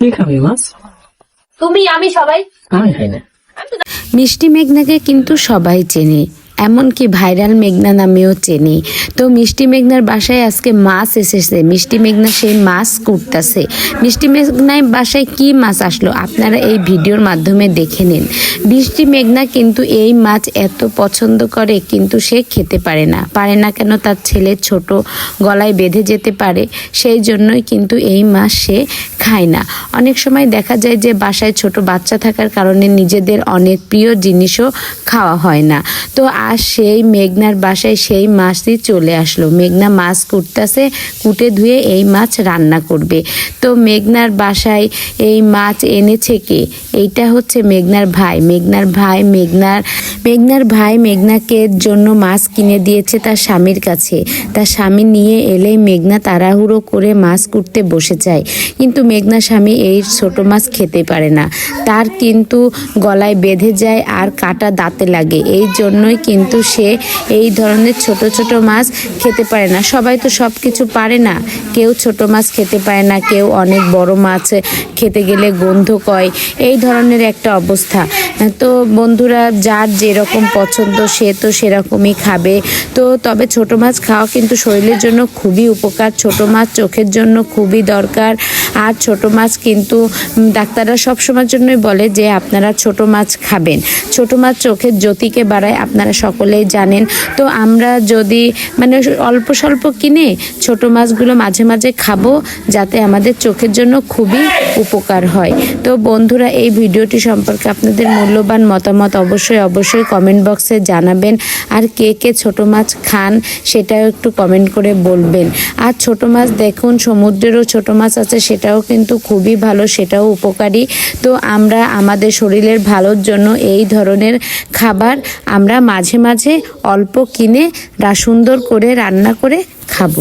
কে খাবে মাছ? তুমি আমি সবাই। আমি খাই না। মিষ্টি মেঘনাকে কিন্তু সবাই চেনে এমনকি ভাইরাল মেঘনা নামেও চেনে। তো মিষ্টি মেঘনার বাসায় আজকে মাছ এসেছে। মিষ্টি মেঘনা সেই মাছ কুটতাছে। মিষ্টি মেঘনায় বাসায় কি মাছ আসলো আপনারা এই ভিডিওর মাধ্যমে দেখে নিন। মিষ্টি মেঘনা কিন্তু এই মাছ এত পছন্দ করে কিন্তু সে খেতে পারে না। পারে না কেন তার ছেলে ছোট গলায় বেঁধে যেতে পারে সেই জন্যই কিন্তু এই মাছ সে খায় না। অনেক সময় দেখা যায় যে বাসায় ছোট বাচ্চা থাকার কারণে নিজেদের অনেক প্রিয় জিনিসও খাওয়া হয় না। তো আর সেই মেঘনার বাসায় সেই মাছই চলে আসলো। মেঘনা মাছ কুটতেছে, কুটে ধুয়ে এই মাছ রান্না করবে। তো মেঘনার বাসায় এই মাছ এনেছে কে? এইটা হচ্ছে মেঘনার ভাই। মেঘনার ভাই মেঘনার মেঘনার ভাই মেঘনাকে জন্য মাছ কিনে দিয়েছে তার স্বামীর কাছে। তার স্বামী নিয়ে এলেই মেঘনা তাড়াহুড়ো করে মাছ কুটতে বসে যায়। কিন্তু মেঘনা স্বামী এই ছোট মাছ খেতে পারে না। তার কিন্তু গলায় বেঁধে যায় আর কাটা দাঁতে লাগে। এই জন্যই কিন্তু সে এই ধরনের ছোট ছোট মাছ খেতে পারে না। সবাই তো সব কিছু পারে না। কেউ ছোট মাছ খেতে পারে না, কেউ অনেক বড় মাছ খেতে গেলে গন্ধ কয়। এই ধরনের একটা অবস্থা। তো বন্ধুরা, যার যেরকম পছন্দ, সে তো সেরকমই খাবে। তো তবে ছোট মাছ খাওয়া কিন্তু শরীরের জন্য খুবই উপকার। ছোট মাছ চোখের জন্য খুবই দরকার। আর ছোট মাছ কিন্তু ডাক্তাররা সব সময়ের জন্যই বলে যে, আপনারা ছোট মাছ খাবেন। ছোট মাছ চোখের জ্যোতিকে বাড়ায়, আপনারা সকলেই জানেন। তো আমরা যদি মানে অল্প স্বল্প কিনে ছোট মাছগুলো মাঝে মাঝে খাব, যাতে আমাদের চোখের জন্য খুবই উপকার হয়। তো বন্ধুরা, এই ভিডিওটি সম্পর্কে আপনাদের মূল্যবান মতামত অবশ্যই অবশ্যই কমেন্ট বক্সে জানাবেন। আর কে কে ছোট মাছ খান সেটাও একটু কমেন্ট করে বলবেন। আর ছোট মাছ দেখুন, সমুদ্রেরও ছোট মাছ আছে, সেটাও কিন্তু খুবই ভালো, সেটাও উপকারী। তো আমরা, আমাদের শরীরের ভালোর জন্য এই ধরনের খাবার আমরা মাঝে মাঝে অল্প কিনে সুন্দর করে রান্না করে খাব।